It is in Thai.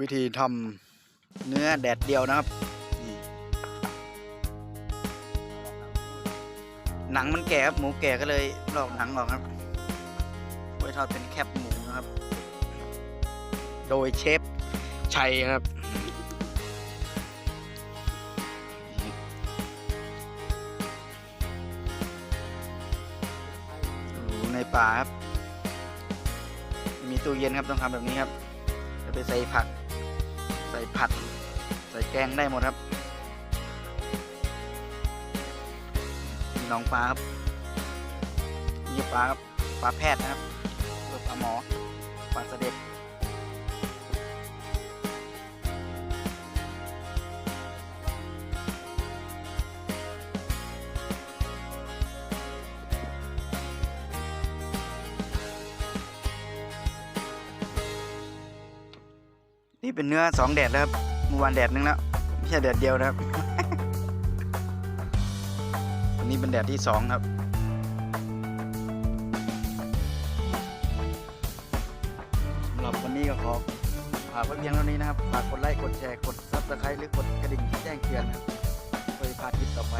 วิธีทำเนื้อแดดเดียวนะครับ หนังมันแก่ครับ หมูแก่ก็เลยลอกหนังออกครับไว้ทอดเป็นแคบหมูนะครับ โดยเชฟชัยครับในป่าครับ มีตู้เย็นครับต้องทำแบบนี้ครับจะไปใส่ผัก ใส่ผัด ใส่แกงได้หมดครับมีน้องปลาครับมีปลาครับปลาแพทย์นะครับปลาหมอปลาเสด็จ นี่เป็นเนื้อสองแดดแล้วครับเมื่อวานแดดนึงแล้วไม่ใช่แดดเดียวนะครับวันนี้เป็นแดดที่สองครับสำหรับวันนี้ก็ขอฝากไว้เพียงเท่านี้นะครับฝากกดไลค์กดแชร์กดซับสไครต์หรือกดกระดิ่งแจ้งเตือนนะครับเพื่อพลาดคลิปต่อไป